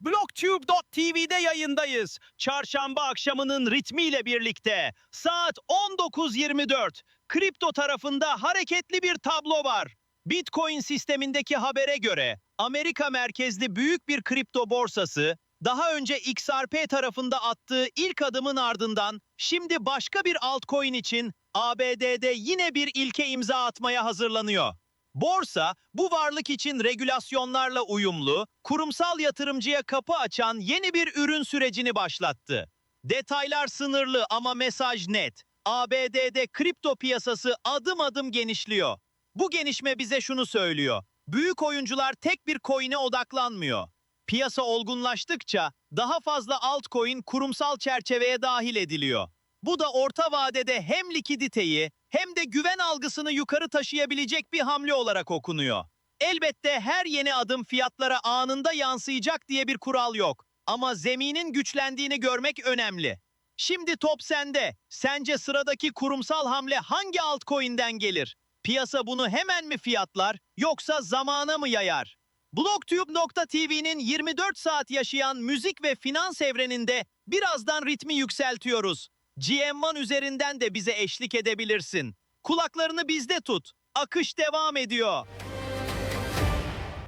BlockTube.tv'de yayındayız. Çarşamba akşamının ritmiyle birlikte saat 19.24. Kripto tarafında hareketli bir tablo var. Bitcoin sistemindeki habere göre Amerika merkezli büyük bir kripto borsası daha önce XRP tarafında attığı ilk adımın ardından şimdi başka bir altcoin için ABD'de yine bir ilke imza atmaya hazırlanıyor. Borsa bu varlık için regülasyonlarla uyumlu, kurumsal yatırımcıya kapı açan yeni bir ürün sürecini başlattı. Detaylar sınırlı ama mesaj net. ABD'de kripto piyasası adım adım genişliyor. Bu genişme bize şunu söylüyor. Büyük oyuncular tek bir coin'e odaklanmıyor. Piyasa olgunlaştıkça daha fazla altcoin kurumsal çerçeveye dahil ediliyor. Bu da orta vadede hem likiditeyi hem de güven algısını yukarı taşıyabilecek bir hamle olarak okunuyor. Elbette her yeni adım fiyatlara anında yansıyacak diye bir kural yok. Ama zeminin güçlendiğini görmek önemli. Şimdi top sende. Sence sıradaki kurumsal hamle hangi altcoin'den gelir? Piyasa bunu hemen mi fiyatlar yoksa zamana mı yayar? Blocktube.tv'nin 24 saat yaşayan müzik ve finans evreninde birazdan ritmi yükseltiyoruz. GM1 üzerinden de bize eşlik edebilirsin. Kulaklarını bizde tut. Akış devam ediyor.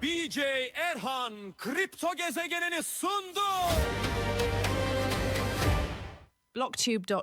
BJ Erhan kripto gezegenini sundu. blocktube.tv